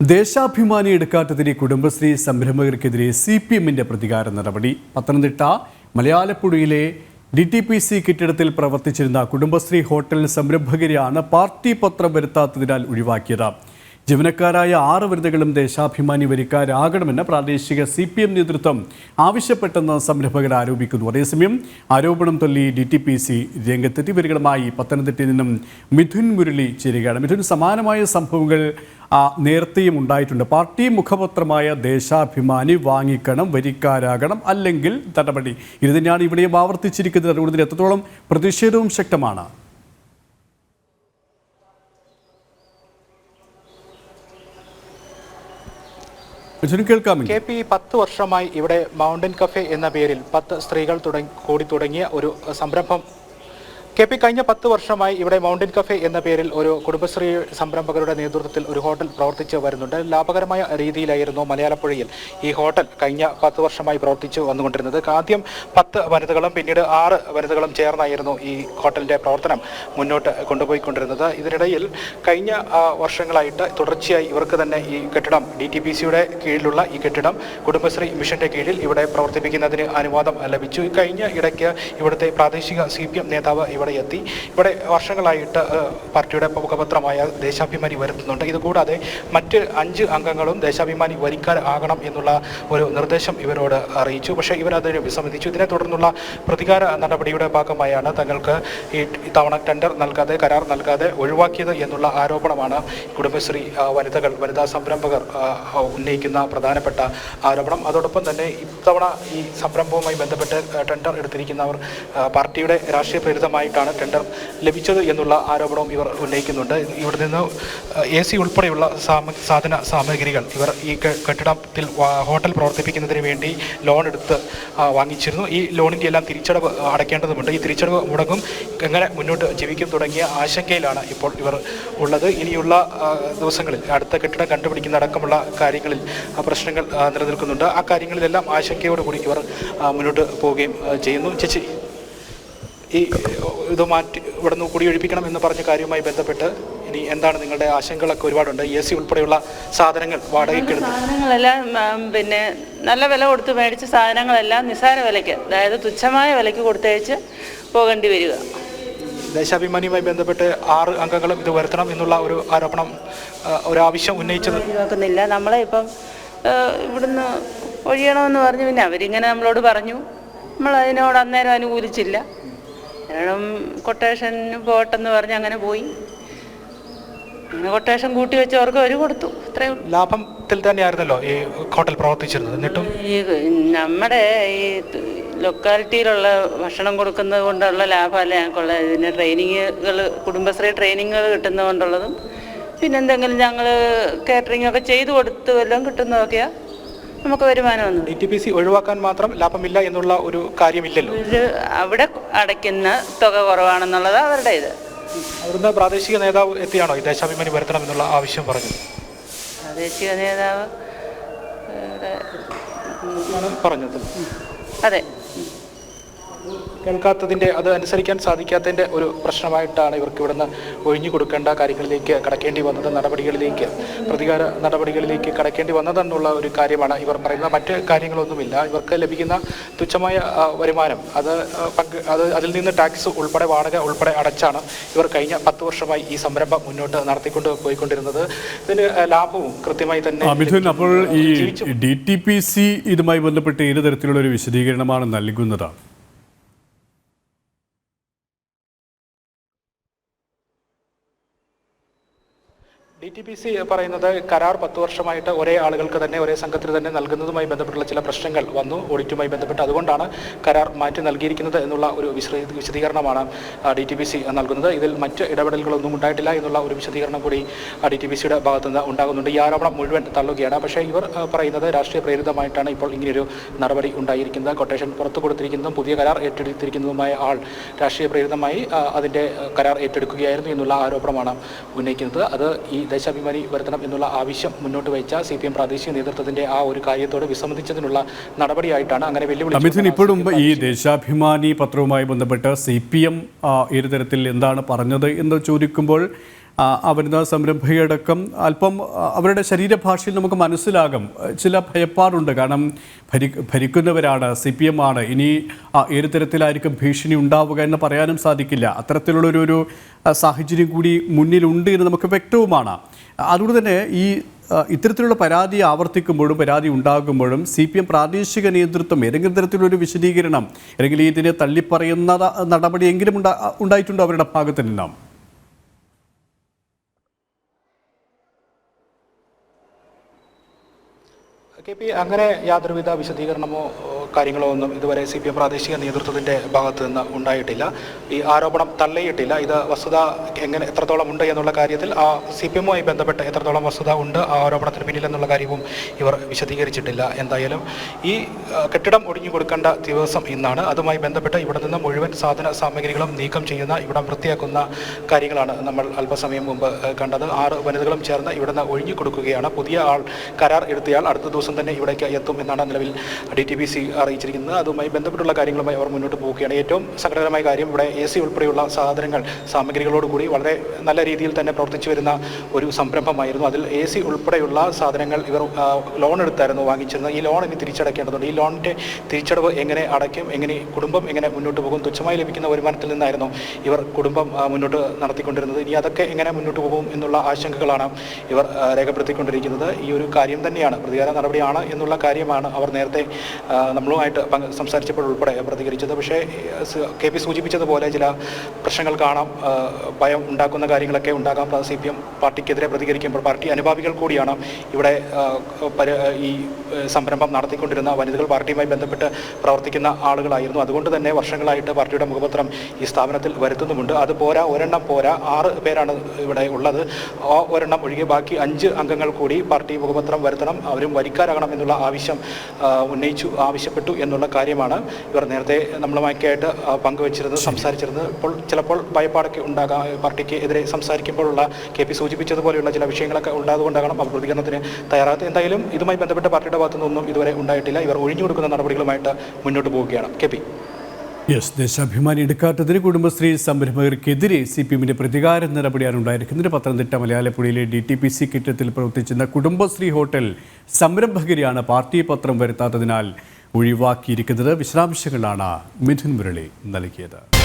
ദേശാഭിമാനി എടുക്കാത്തതിന് കുടുംബശ്രീ സംരംഭകർക്കെതിരെ C P എമ്മിന്റെ പ്രതികാര നടപടി. പത്തനംതിട്ട മലയാലപ്പുഴയിലെ ഡി ടി പി സി കെട്ടിടത്തിൽ പ്രവർത്തിച്ചിരുന്ന കുടുംബശ്രീ ഹോട്ടൽ സംരംഭകരെയാണ് പാർട്ടി പത്രം വരുത്താത്തതിനാൽ ഒഴിവാക്കിയത്. ജീവനക്കാരായ ആറ് വനിതകളും ദേശാഭിമാനി വരിക്കാരാകണമെന്ന് പ്രാദേശിക സി പി എം നേതൃത്വം ആവശ്യപ്പെട്ടെന്ന് സംരംഭകർ ആരോപിക്കുന്നു. അതേസമയം ആരോപണം തള്ളി ഡി ടി പി സി രംഗത്തെത്തി വരികളുമായി പത്തനംതിട്ടയിൽ നിന്നും മിഥുൻ മുരളി ചേരുകയാണ്. മിഥുൻ സമാനമായ സംഭവങ്ങൾ നേരത്തെയും ഉണ്ടായിട്ടുണ്ട്. പാർട്ടി മുഖപത്രമായ ദേശാഭിമാനി വാങ്ങിക്കണം വരിക്കാരാകണം അല്ലെങ്കിൽ നടപടി. ഇത് തന്നെയാണ് ഇവിടെയും ആവർത്തിച്ചിരിക്കുന്നത്. അതുകൊണ്ട് എത്രത്തോളം പ്രതിഷേധവും ശക്തമാണ്. കെ പി പത്ത് വർഷമായി ഇവിടെ മൗണ്ടൻ കഫേ എന്ന പേരിൽ പത്ത് സ്ത്രീകൾ തുടങ്ങി കൂടി തുടങ്ങിയ ഒരു സംരംഭം കെ പി കഴിഞ്ഞ പത്ത് വർഷമായി ഇവിടെ മൗണ്ടൻ കഫേ എന്ന പേരിൽ ഒരു കുടുംബശ്രീ സംരംഭകരുടെ നേതൃത്വത്തിൽ ഒരു ഹോട്ടൽ പ്രവർത്തിച്ചു വരുന്നുണ്ട്. ലാഭകരമായ രീതിയിലായിരുന്നു മലയാളപ്പുഴയിൽ ഈ ഹോട്ടൽ കഴിഞ്ഞ പത്ത് വർഷമായി പ്രവർത്തിച്ചു വന്നുകൊണ്ടിരുന്നത്. ആദ്യം പത്ത് വനിതകളും പിന്നീട് ആറ് വനിതകളും ചേർന്നായിരുന്നു ഈ ഹോട്ടലിന്റെ പ്രവർത്തനം മുന്നോട്ട് കൊണ്ടുപോയിക്കൊണ്ടിരുന്നത്. ഇതിനിടയിൽ കഴിഞ്ഞ വർഷങ്ങളായിട്ട് തുടർച്ചയായി ഇവർക്ക് തന്നെ ഈ കെട്ടിടം ഡി ടി പി സിയുടെ കീഴിലുള്ള ഈ കെട്ടിടം കുടുംബശ്രീ മിഷന്റെ കീഴിൽ ഇവിടെ പ്രവർത്തിപ്പിക്കുന്നതിന് അനുവാദം ലഭിച്ചു. കഴിഞ്ഞ ഇടയ്ക്ക് ഇവിടുത്തെ പ്രാദേശിക സി പി എം നേതാവ് ഇവിടെ എത്തി. ഇവിടെ വർഷങ്ങളായിട്ട് പാർട്ടിയുടെ മുഖപത്രമായ ദേശാഭിമാനി വരുത്തുന്നുണ്ട്. ഇതുകൂടാതെ മറ്റ് അഞ്ച് അംഗങ്ങളും ദേശാഭിമാനി വരിക്കാർ ആകണം എന്നുള്ള ഒരു നിർദ്ദേശം ഇവരോട് അറിയിച്ചു. പക്ഷേ ഇവരതിന് വിസമ്മതിച്ചു. ഇതിനെ തുടർന്നുള്ള പ്രതികാര നടപടിയുടെ ഭാഗമായാണ് തങ്ങൾക്ക് ഈ തവണ ടെൻഡർ നൽകാതെ കരാർ നൽകാതെ ഒഴിവാക്കിയത് എന്നുള്ള ആരോപണമാണ് കുടുംബശ്രീ വനിതകൾ വനിതാ സംരംഭകർ ഉന്നയിക്കുന്ന പ്രധാനപ്പെട്ട ആരോപണം. അതോടൊപ്പം തന്നെ ഇത്തവണ ഈ സംരംഭവുമായി ബന്ധപ്പെട്ട് ടെൻഡർ എടുത്തിരിക്കുന്നവർ പാർട്ടിയുടെ രാഷ്ട്രീയ പ്രേരിതമായിട്ടാണ് ടെൻഡർ ലഭിച്ചത് എന്നുള്ള ആരോപണവും ഇവർ ഉന്നയിക്കുന്നുണ്ട്. ഇവിടെ നിന്ന് എ സി ഉൾപ്പെടെയുള്ള സാധന സാമഗ്രികൾ ഇവർ ഈ കെട്ടിടത്തിൽ ഹോട്ടൽ പ്രവർത്തിപ്പിക്കുന്നതിന് വേണ്ടി ലോൺ എടുത്ത് വാങ്ങിച്ചിരുന്നു. ഈ ലോണിന്റെ എല്ലാം തിരിച്ചടവ് അടയ്ക്കേണ്ടതുണ്ട്. ഈ തിരിച്ചടവ് മുടങ്ങും എങ്ങനെ മുന്നോട്ട് ജീവിക്കും തുടങ്ങിയ ആശങ്കയിലാണ് ഇപ്പോൾ ഇവർ ഉള്ളത്. ഇനിയുള്ള ദിവസങ്ങളിൽ അടുത്ത കെട്ടിടം കണ്ടുപിടിക്കുന്ന അടക്കമുള്ള കാര്യങ്ങളിൽ പ്രശ്നങ്ങൾ നിലനിൽക്കുന്നുണ്ട്. ആ കാര്യങ്ങളിലെല്ലാം ആശങ്കയോടുകൂടി ഇവർ മുന്നോട്ട് പോവുകയും ചെയ്യുന്നു. ചേച്ചി ഈ ഇത് മാറ്റി ഇവിടെ നിന്ന് കുടിയൊഴിപ്പിക്കണം എന്ന് പറഞ്ഞ കാര്യവുമായി ബന്ധപ്പെട്ട് ഇനി എന്താണ് നിങ്ങളുടെ ആശങ്കകളൊക്കെ ഒരുപാടുണ്ട്. എ സി ഉൾപ്പെടെയുള്ള സാധനങ്ങൾ വാടകയ്ക്ക് സാധനങ്ങളെല്ലാം പിന്നെ നല്ല വില കൊടുത്ത് മേടിച്ച സാധനങ്ങളെല്ലാം നിസ്സാര വിലയ്ക്ക് അതായത് തുച്ഛമായ വിലയ്ക്ക് കൊടുത്തയച്ച് പോകേണ്ടി വരിക. ദേശാഭിമാനിയുമായി ബന്ധപ്പെട്ട് ആറ് അംഗങ്ങളും ഇത് വരുത്തണം എന്നുള്ള ഒരു ആരോപണം ഒരു ആവശ്യം ഉന്നയിച്ചത്. ഒഴിവാക്കുന്നില്ല നമ്മളെ ഇപ്പം ഇവിടുന്ന് ഒഴിയണമെന്ന് പറഞ്ഞു. പിന്നെ അവരിങ്ങനെ നമ്മളോട് പറഞ്ഞു. നമ്മൾ അതിനോട് അന്നേരം അനുകൂലിച്ചില്ല. കാരണം കൊട്ടേഷൻ പോട്ടെന്ന് പറഞ്ഞ് അങ്ങനെ പോയി. അങ്ങനെ കൊട്ടേഷൻ കൂട്ടി വെച്ച് അവർക്ക് അവർ കൊടുത്തു. അത്രയും ലാഭത്തിൽ തന്നെയായിരുന്നല്ലോ ഈ ഹോട്ടൽ പ്രവർത്തിച്ചിരുന്നത്. എന്നിട്ടും? ഈ നമ്മുടെ ഈ ലൊക്കാലിറ്റിയിലുള്ള ഭക്ഷണം കൊടുക്കുന്നത് കൊണ്ടുള്ള ലാഭമല്ല ഞങ്ങൾക്കുള്ള. ഇതിന് ട്രെയിനിങ്ങുകൾ കുടുംബശ്രീ ട്രെയിനിങ്ങുകൾ കിട്ടുന്നതുകൊണ്ടുള്ളതും പിന്നെ എന്തെങ്കിലും ഞങ്ങൾ കാറ്ററിംഗ് ഒക്കെ ചെയ്തു കൊടുത്തു വല്ലതും കിട്ടുന്നതൊക്കെയാണ് നമുക്ക് വരുമാനമൊന്നും ഡി ടി പി സി ഒഴിവാക്കാൻ മാത്രം ലാഭമില്ല എന്നുള്ള ഒരു കാര്യമില്ലല്ലോ. ഇത് അവിടെ അടയ്ക്കുന്ന തുക കുറവാണെന്നുള്ളത് അവരുടെ ഇത്. അവിടുന്ന് പ്രാദേശിക നേതാവ് എത്തിയാണോ ഈ ദേശാഭിമാനി വരുത്തണം എന്നുള്ള ആവശ്യം പറഞ്ഞു പ്രാദേശിക നേതാവ് ഇവിടെ പറഞ്ഞത്. അതെ. കേൾക്കാത്തതിന്റെ അത് അനുസരിക്കാൻ സാധിക്കാത്തതിന്റെ ഒരു പ്രശ്നമായിട്ടാണ് ഇവർക്ക് ഇവിടുന്ന് ഒഴിഞ്ഞു കൊടുക്കേണ്ട കാര്യങ്ങളിലേക്ക് കടക്കേണ്ടി വന്നത് നടപടികളിലേക്ക് പ്രതികാര നടപടികളിലേക്ക് കടക്കേണ്ടി വന്നതെന്നുള്ള ഒരു കാര്യമാണ് ഇവർ പറയുന്നത്. മറ്റ് കാര്യങ്ങളൊന്നുമില്ല. ഇവർക്ക് ലഭിക്കുന്ന തുച്ഛമായ വരുമാനം അത് പങ്ക് അത് അതിൽ നിന്ന് ടാക്സ് ഉൾപ്പെടെ വാടക ഉൾപ്പെടെ അടച്ചാണ് ഇവർ കഴിഞ്ഞ പത്ത് വർഷമായി ഈ സംരംഭം മുന്നോട്ട് നടത്തിക്കൊണ്ട് പോയിക്കൊണ്ടിരുന്നത്. ഇതിന് ലാഭവും കൃത്യമായി തന്നെ അപ്പോൾ ഈ ഡി ടി പി സി ഇതുമായി ബന്ധപ്പെട്ട് ഏത് തരത്തിലുള്ള ഒരു വിശദീകരണമാണ് നൽകുന്നത്? ഡി ടി പി സി പറയുന്നത് കരാർ പത്ത് വർഷമായിട്ട് ഒരേ ആളുകൾക്ക് തന്നെ ഒരേ സംഘത്തിന് തന്നെ നൽകുന്നതുമായി ബന്ധപ്പെട്ടുള്ള ചില പ്രശ്നങ്ങൾ വന്നു ഓഡിറ്റുമായി ബന്ധപ്പെട്ട്. അതുകൊണ്ടാണ് കരാർ മാറ്റി നൽകിയിരിക്കുന്നത് എന്നുള്ള ഒരു വിശദീ- വിശദീകരണമാണ് ഡി ടി പി സി നൽകുന്നത്. ഇതിൽ മറ്റ് ഇടപെടലുകളൊന്നും ഉണ്ടായിട്ടില്ല എന്നുള്ള ഒരു വിശദീകരണം കൂടി ഡി ടി പി സിയുടെ ഭാഗത്തു നിന്ന് ഉണ്ടാകുന്നുണ്ട്. ഈ ആരോപണം മുഴുവൻ തള്ളുകയാണ്. പക്ഷേ ഇവർ പറയുന്നത് രാഷ്ട്രീയ പ്രേരിതമായിട്ടാണ് ഇപ്പോൾ ഇങ്ങനെയൊരു നടപടി ഉണ്ടായിരിക്കുന്നത്. കൊട്ടേഷൻ പുറത്തു കൊടുത്തിരിക്കുന്നതും പുതിയ കരാർ ഏറ്റെടുത്തിരിക്കുന്നതുമായ ആൾ രാഷ്ട്രീയ പ്രേരിതമായി അതിന്റെ കരാർ ഏറ്റെടുക്കുകയായിരുന്നു എന്നുള്ള ആരോപണമാണ് ഉന്നയിക്കുന്നത്. അത് ഈ ദേശാഭിമാനി വരുത്തണം എന്നുള്ള ആവശ്യം മുന്നോട്ട് വെച്ച സി പി എം പ്രാദേശിക നേതൃത്വത്തിന്റെ ആ ഒരു കാര്യത്തോട് വിസമ്മതിച്ചതിനുള്ള നടപടിയായിട്ടാണ് അങ്ങനെ വെല്ലുവിളി ഇപ്പോഴും ഈ ദേശാഭിമാനി പത്രവുമായി ബന്ധപ്പെട്ട് സി പി എം ഏത് തരത്തിൽ എന്താണ് പറഞ്ഞത് എന്ന് ചോദിക്കുമ്പോൾ ആ വനിതാ സംരംഭകയടക്കം അല്പം അവരുടെ ശരീരഭാഷയിൽ നമുക്ക് മനസ്സിലാകും. ചില ഭയപ്പാടുണ്ട്. കാരണം ഭരി ഭരിക്കുന്നവരാണ് സി പി എം ആണ് ഇനി ഏത് തരത്തിലായിരിക്കും ഭീഷണി ഉണ്ടാവുക എന്ന് പറയാനും സാധിക്കില്ല. അത്തരത്തിലുള്ളൊരു ഒരു സാഹചര്യം കൂടി മുന്നിലുണ്ട് എന്ന് നമുക്ക് വ്യക്തവുമാണ്. അതുകൊണ്ട് തന്നെ ഈ ഇത്തരത്തിലുള്ള പരാതി ആവർത്തിക്കുമ്പോഴും പരാതി ഉണ്ടാകുമ്പോഴും സി പി എം പ്രാദേശിക നേതൃത്വം ഏതെങ്കിലും തരത്തിലൊരു വിശദീകരണം അല്ലെങ്കിൽ ഇതിനെ തള്ളിപ്പറയുന്ന നടപടി നടപടിയെങ്കിലും ഉണ്ടാ ഉണ്ടായിട്ടുണ്ടോ അവരുടെ ഭാഗത്ത് നിന്നും? കെ പി അങ്ങനെ യാതൊരുവിധ വിശദീകരണമോ കാര്യങ്ങളോ ഒന്നും ഇതുവരെ സി പി എം പ്രാദേശിക നേതൃത്വത്തിന്റെ ഭാഗത്തു നിന്ന് ഉണ്ടായിട്ടില്ല. ഈ ആരോപണം തള്ളിയിട്ടില്ല. ഇത് വസ്തുത എങ്ങനെ എത്രത്തോളം ഉണ്ട് എന്നുള്ള കാര്യത്തിൽ ആ സി പി എമ്മുമായി ബന്ധപ്പെട്ട് എത്രത്തോളം വസ്തുത ഉണ്ട് ആ ആരോപണത്തിന് പിന്നിലെന്നുള്ള കാര്യവും ഇവർ വിശദീകരിച്ചിട്ടില്ല എന്തായാലും. ഈ കെട്ടിടം ഒഴിഞ്ഞു കൊടുക്കേണ്ട ദിവസം ഇന്നാണ്. അതുമായി ബന്ധപ്പെട്ട് ഇവിടെ നിന്ന് മുഴുവൻ സാധന സാമഗ്രികളും നീക്കം ചെയ്യുന്ന ഇവിടം വൃത്തിയാക്കുന്ന കാര്യങ്ങളാണ് നമ്മൾ അല്പസമയം മുമ്പ് കണ്ടത്. ആറ് വനിതകളും ചേർന്ന് ഇവിടെ നിന്ന് ഒഴിഞ്ഞു കൊടുക്കുകയാണ്. പുതിയ ആൾ കരാർ എടുത്തയാൾ അടുത്ത ദിവസം തന്നെ ഇവിടേക്ക് എത്തും എന്നാണ് നിലവിൽ ഡി ടി ബി സി അറിയിച്ചിരിക്കുന്നത്. അതുമായി ബന്ധപ്പെട്ടുള്ള കാര്യങ്ങളുമായി അവർ മുന്നോട്ട് പോവുകയാണ്. ഏറ്റവും സങ്കടകരമായ കാര്യം ഇവിടെ എ സി ഉൾപ്പെടെയുള്ള സാധനങ്ങൾ സാമഗ്രികളോടുകൂടി വളരെ നല്ല രീതിയിൽ തന്നെ പ്രവർത്തിച്ചു വരുന്ന ഒരു സംരംഭമായിരുന്നു. അതിൽ എ സി ഉൾപ്പെടെയുള്ള സാധനങ്ങൾ ഇവർ ലോൺ എടുത്തായിരുന്നു വാങ്ങിച്ചിരുന്നത്. ഈ ലോൺ ഇനി തിരിച്ചടക്കേണ്ടതുണ്ട് ഈ ലോണിന്റെ തിരിച്ചടവ് എങ്ങനെ അടയ്ക്കും എങ്ങനെ കുടുംബം എങ്ങനെ മുന്നോട്ട് പോകും തുച്ഛമായി ലഭിക്കുന്ന വരുമാനത്തിൽ നിന്നായിരുന്നു ഇവർ കുടുംബം മുന്നോട്ട് നടത്തിക്കൊണ്ടിരുന്നത്. ഇനി അതൊക്കെ എങ്ങനെ മുന്നോട്ട് പോകും എന്നുള്ള ആശങ്കകളാണ് ഇവർ രേഖപ്പെടുത്തിക്കൊണ്ടിരിക്കുന്നത്. ഈ ഒരു കാര്യം തന്നെയാണ് പ്രതികാര നടപടിയാണ് എന്നുള്ള കാര്യമാണ് അവർ നേരത്തെ ആ, നമ്മളുമായിട്ട് സംസാരിച്ചപ്പോൾ ഉൾപ്പെടെ പ്രതികരിച്ചത്. പക്ഷേ കെ പി സൂചിപ്പിച്ചതുപോലെ ചില പ്രശ്നങ്ങൾ കാണാം ഭയം ഉണ്ടാക്കുന്ന കാര്യങ്ങളൊക്കെ ഉണ്ടാകാം. സി പി എം പാർട്ടിക്കെതിരെ പ്രതികരിക്കുമ്പോൾ പാർട്ടി അനുഭാവികൾ കൂടിയാണ് ഇവിടെ ഈ സംരംഭം നടത്തിക്കൊണ്ടിരുന്ന വനിതകൾ പാർട്ടിയുമായി ബന്ധപ്പെട്ട് പ്രവർത്തിക്കുന്ന ആളുകളായിരുന്നു. അതുകൊണ്ട് തന്നെ വർഷങ്ങളായിട്ട് പാർട്ടിയുടെ മുഖപത്രം ഈ സ്ഥാപനത്തിൽ വരുത്തുന്നുമുണ്ട്. അത് പോരാ ഒരെണ്ണം പോരാ. ആറ് പേരാണ് ഇവിടെ ഉള്ളത്. ആ ഒരെണ്ണം ഒഴികെ ബാക്കി അഞ്ച് അംഗങ്ങൾ കൂടി പാർട്ടി മുഖപത്രം വരുത്തണം. അവരും വരിക്കാരാകണം എന്നുള്ള ആവശ്യം ഉന്നയിച്ചു ആവശ്യപ്പെട്ടു. എന്നുള്ള കാര്യമാണ് ഇവർ നേരത്തെ നമ്മളുമായിട്ട് പങ്കുവച്ചിരുന്നത് സംസാരിച്ചിരുന്നത്. ഇപ്പോൾ ചിലപ്പോൾ ഭയപ്പാടൊക്കെ ഉണ്ടാകാം പാർട്ടിക്ക് എതിരെ സംസാരിക്കുമ്പോഴുള്ള കെ പി സൂചിപ്പിച്ചതുപോലെയുള്ള ചില വിഷയങ്ങളൊക്കെ ഉണ്ടാകുകൊണ്ടാകണം അവർ പ്രതികരണത്തിന് തയ്യാറാകാത്തത്. എന്തായാലും ഇതുമായി ബന്ധപ്പെട്ട പാർട്ടിയുടെ ഭാഗത്തു നിന്നൊന്നും ഇതുവരെ ഉണ്ടായിട്ടില്ല. ഇവർ ഒഴിഞ്ഞു കൊടുക്കുന്ന നടപടികളുമായിട്ട് മുന്നോട്ട് പോവുകയാണ്. K P. യെസ് ദേശാഭിമാനി എടുക്കാത്തതിന് കുടുംബശ്രീ സംരംഭകർക്കെതിരെ സി പി എമ്മിന്റെ പ്രതികാര നടപടിയാണ് ഉണ്ടായിരിക്കുന്നത്. പത്തനംതിട്ട മലയാളപ്പുഴയിലെ ഡി ടി പി സി കെട്ടിടത്തിൽ പ്രവർത്തിച്ചിരുന്ന കുടുംബശ്രീ ഹോട്ടൽ സംരംഭകരെയാണ് പാർട്ടി പത്രം വരുത്താത്തതിനാൽ ഒഴിവാക്കിയിരിക്കുന്നത് വിശദാംശങ്ങളാണ് മിഥുൻ മുരളി നൽകിയത്